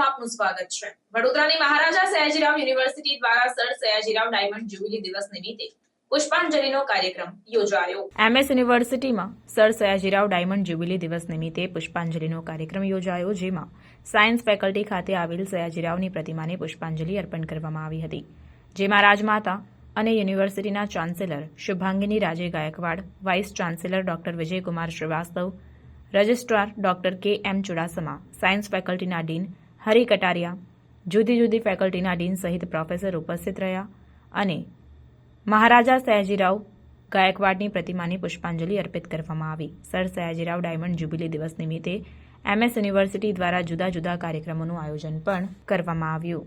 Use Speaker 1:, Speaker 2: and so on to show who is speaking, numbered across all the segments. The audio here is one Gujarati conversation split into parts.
Speaker 1: બુલેટિનમાં આપનું સ્વાગત છે. વડોદરાની મહારાજા સયાજીરાવ યુનિવર્સિટી દ્વારા સર સયાજીરાવ ડાયમંડ જ્યુબિલી દિવસ નિમિત્તે પુષ્પાંજલિનો કાર્યક્રમ યોજાયો. એમએસ યુનિવર્સિટીમાં સર સયાજીરાવ ડાયમંડ જ્યુબિલી દિવસ નિમિત્તે પુષ્પાંજલિનો કાર્યક્રમ યોજાયો, જેમાં સાયન્સ ફેકલ્ટી ખાતે આવેલ સયાજીરાવની પ્રતિમાને પુષ્પાંજલિ અર્પણ કરવામાં આવી હતી. જેમાં રાજમાતા અને યુનિવર્સિટીના chancellor Shubhangini Raje Gaekwad, vice chancellor doctor Vijaykumar Shrivastava, registrar doctor K M Chudasama, science ફેકલ્ટીના dean Hari Kataria જુદી જુદી ફેકલ્ટીના ડીન સહિત પ્રોફેસર ઉપસ્થિત રહ્યા અને મહારાજા સયાજીરાવ ગાયકવાડની પ્રતિમાની પુષ્પાંજલિ અર્પિત કરવામાં આવી. સર સયાજીરાવ ડાયમંડ જ્યુબિલી દિવસ નિમિત્તે એમએસ યુનિવર્સિટી દ્વારા જુદા જુદા કાર્યક્રમોનું આયોજન પણ કરવામાં આવ્યું.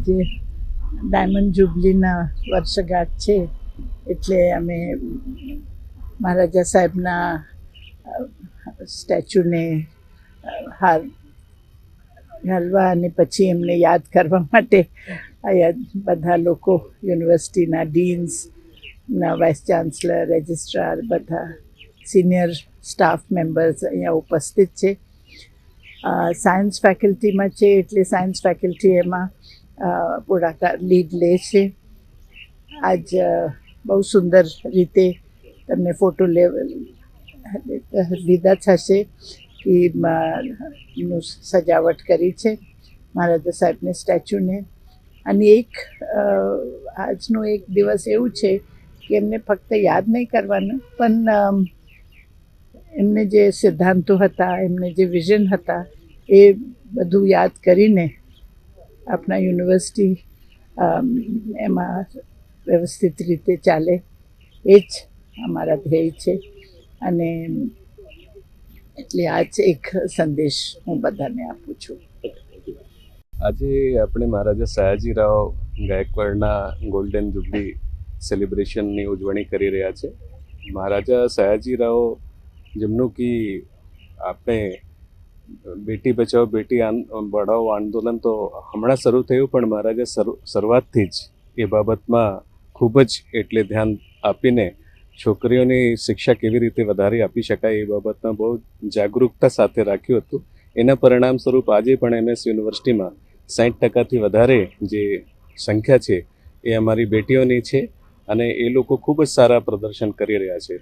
Speaker 2: આજે ડાયમંડ જુબલીના વર્ષગાંઠ છે, એટલે અમે મહારાજા સાહેબના સ્ટેચ્યુને હાર ઘાલવા અને પછી એમને યાદ કરવા માટે અહીંયા બધા લોકો, યુનિવર્સિટીના ડીન્સ, ના વાઇસ ચાન્સલર, રજિસ્ટ્રાર, બધા સિનિયર સ્ટાફ મેમ્બર્સ અહીંયા ઉપસ્થિત છે. સાયન્સ ફેકલ્ટીમાં છે, એટલે સાયન્સ ફેકલ્ટી એમાં અ, લીડ લે છે. આજ બહુ સુંદર રીતે તમને ફોટો લે લીધા થશે કે નું સજાવટ કરી છે મહારાજા સાહેબને સ્ટેચ્યુને. અને એક આજનો એક દિવસ એવું છે કે એમને ફક્ત યાદ નહીં કરવાનું પણ એમને જે સિદ્ધાંતો હતા એમને જે વિઝન હતા એ બધું યાદ કરીને આપણા યુનિવર્સિટી એમાં વ્યવસ્થિત રીતે ચાલે. એ જ અમારા ધ્યેય છે. અને એટલે આ જ એક સંદેશ હું બધાને આપું છું.
Speaker 3: આજે આપણે મહારાજા સયાજીરાવ ગાયકવાડના ગોલ્ડન જુબલી સેલિબ્રેશનની ઉજવણી કરી રહ્યા છે. મહારાજા સયાજીરાવ જેમનું કે આપણે બેટી બચાવો, બેટી પઢાઓ આંદોલન તો હમણાં શરૂ થયું, પણ મહારાજા શરૂ, શરૂઆતથી જ એ બાબતમાં ખૂબ જ એટલે ધ્યાન આપીને છોકરીઓની શિક્ષા કેવી રીતે વધારી આપી શકાય એ બાબતમાં બહુ જાગૃતતા સાથે રાખ્યું હતું. એના પરિણામ સ્વરૂપ આજે પણ એમએસ યુનિવર્સિટીમાં સાઠ ટકાથી વધારે જે સંખ્યા છે એ અમારી બેટીઓની છે અને એ લોકો ખૂબ જ સારા પ્રદર્શન કરી રહ્યા છે.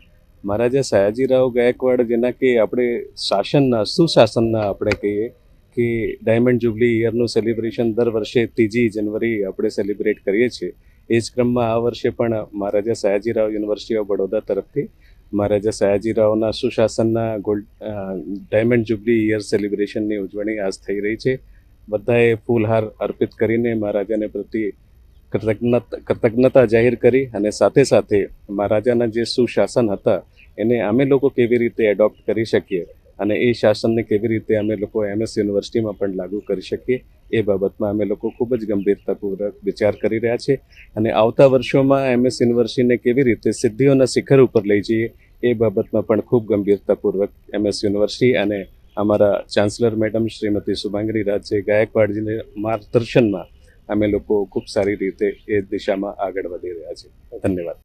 Speaker 3: મહારાજા સયાજીરાવ ગાયકવાડ, જેના કે આપણે શાસનના, સુશાસનના આપણે કહીએ કે ડાયમંડ જુબલી યરનું સેલિબ્રેશન દર વર્ષે ત્રીજી જનવરી આપણે સેલિબ્રેટ કરીએ છીએ. એ જ ક્રમમાં આ વર્ષે પણ મહારાજા સયાજીરાવ યુનિવર્સિટી ઓફ બડોદા તરફથી મહારાજા સયાજીરાવના સુશાસનના ગોલ્ડ ડાયમંડ જુબલી યર સેલિબ્રેશનની ઉજવણી આજ થઈ રહી છે. બધાએ ફૂલહાર અર્પિત કરીને મહારાજાને પ્રત્યે કૃતજ્ઞતા કૃતજ્ઞતા જાહેર કરી અને સાથે સાથે મહારાજાના જે સુશાસન હતા, એને અમે લોકો કેવી રીતે એડોપ્ટ કરી શકીએ અને એ શાસનને કેવી રીતે અમે લોકો એમએસ યુનિવર્સિટીમાં પણ લાગુ કરી શકીએ, એ બાબતમાં અમે લોકો ખૂબ જ ગંભીરતાપૂર્વક વિચાર કરી રહ્યા છે અને આવતા વર્ષોમાં એમએસ યુનિવર્સિટીને કેવી રીતે સિદ્ધિઓના શિખર ઉપર લઈ જઈએ, એ બાબતમાં પણ ખૂબ ગંભીરતાપૂર્વક એમએસ યુનિવર્સિટી અને અમારા ચાન્સલર મેડમ શ્રીમતી શુભાંગરી રાજે ગાયકવાડજીને માર્ગદર્શનમાં અમે લોકો ખૂબ સારી રીતે એ દિશામાં આગળ વધી રહ્યા છે ધન્યવાદ.